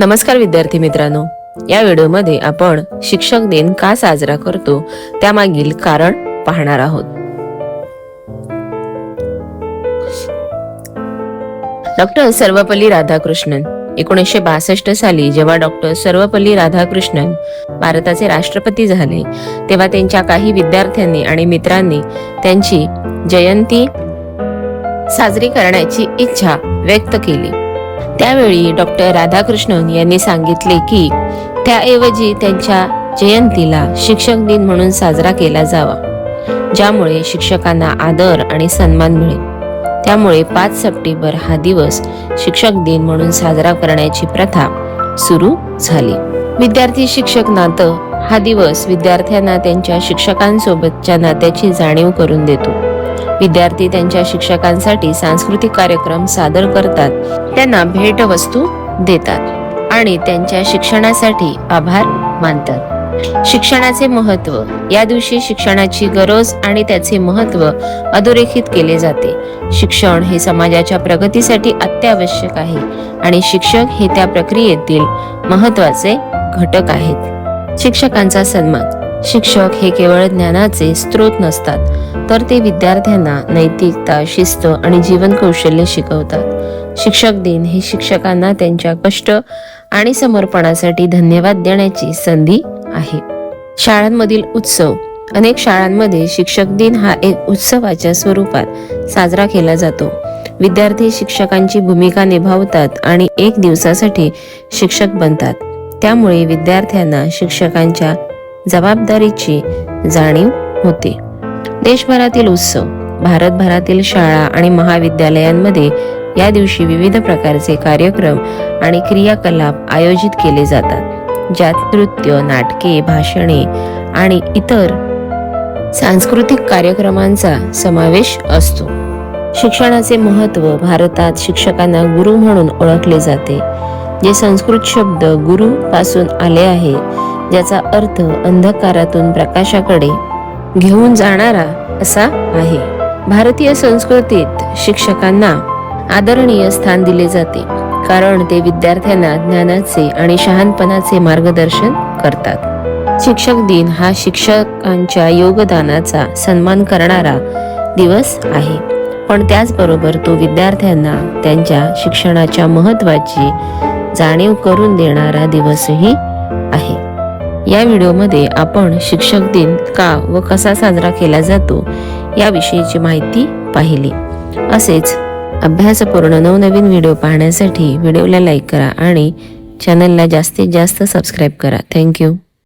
नमस्कार विद्यार्थी मित्रांनो. या व्हिडिओमध्ये आपण शिक्षक दिन का साजरा करतो त्यामागील कारण पाहणार आहोत. डॉक्टर सर्वपल्ली राधाकृष्णन एकोणीसशे बासष्ट साली जेव्हा डॉक्टर सर्वपल्ली राधाकृष्णन भारताचे राष्ट्रपती झाले तेव्हा त्यांच्या काही विद्यार्थ्यांनी आणि मित्रांनी त्यांची जयंती साजरी करण्याची इच्छा व्यक्त केली. त्यावेळी डॉक्टर राधाकृष्णन यांनी सांगितले की त्याऐवजी त्यांच्या जयंतीला शिक्षक दिन म्हणून साजरा केला जावा ज्यामुळे शिक्षकांना आदर आणि सन्मान मिळेल. त्यामुळे पाच सप्टेंबर हा दिवस शिक्षक दिन म्हणून साजरा करण्याची प्रथा सुरू झाली. विद्यार्थी शिक्षक नातं हा दिवस विद्यार्थ्यांना त्यांच्या शिक्षकांसोबतच्या नात्याची जाणीव करून देतो. विद्यार्थी त्यांच्या शिक्षकांसाठी सांस्कृतिक कार्यक्रम सादर करतात. त्यांना भेटवस्तू देतात आणि त्यांच्या शिक्षणासाठी आभार मानतात. शिक्षणाचे महत्त्व या दिवशी शिक्षणाची गरज आणि त्याचे महत्त्व अधोरेखित केले जाते. शिक्षण हे समाजाच्या प्रगतीसाठी अत्यावश्यक आहे आणि शिक्षक हे त्या प्रक्रियेतील महत्त्वाचे घटक आहेत. शिक्षकांचा सन्मान शिक्षक हे केवळ ज्ञानाचे स्रोत नसतात तर ते विद्यार्थ्यांना नैतिकता शिस्त आणि जीवन कौशल्य शिकवतात. शिक्षक दिन हे शिक्षकांना त्यांच्या कष्ट आणि समर्पणासाठी धन्यवाद देण्याची संधी आहे. शाळांमधील उत्सव. अनेक शाळांमध्ये शिक्षक दिन हा एक उत्सवाच्या स्वरूपात साजरा केला जातो. विद्यार्थी शिक्षकांची भूमिका निभावतात आणि एक दिवसासाठी शिक्षक बनतात. त्यामुळे विद्यार्थ्यांना शिक्षकांच्या जबाबदारीची जाणीव होते. देशभरातील उत्सव भारतभरातील शाळा आणि महाविद्यालयांमध्ये या दिवशी विविध प्रकारचे कार्यक्रम आणि क्रियाकलाप आयोजित केले जातात ज्यात नृत्य नाटके भाषणे आणि इतर सांस्कृतिक कार्यक्रमांचा समावेश असतो. शिक्षणाचे महत्त्व भारतात शिक्षकांना गुरु म्हणून ओळखले जाते जे संस्कृत शब्द गुरु पासून आले आहे ज्याचा अर्थ अंधकारातून प्रकाशाकडे घेऊन जाणारा असा आहे. भारतीय संस्कृतीत शिक्षकांना आदरणीय स्थान दिले जाते कारण ते विद्यार्थ्यांना ज्ञानाचे आणि शहाणपणाचे मार्गदर्शन करतात. शिक्षक दिन हा शिक्षकांच्या योगदानाचा सन्मान करणारा दिवस आहे. पण त्याचबरोबर तो विद्यार्थ्यांना त्यांच्या शिक्षणाच्या महत्वाची जाणीव करून देणारा दिवसही आहे. या व्हिडिओमध्ये आपण शिक्षक दिन का व कसा साजरा केला जातो याविषयीची माहिती पाहिली. असेच अभ्यासपूर्ण नवनवीन व्हिडिओ पाहण्यासाठी व्हिडिओला लाईक करा आणि चॅनलला जास्तीत जास्त सबस्क्राईब करा. थँक्यू.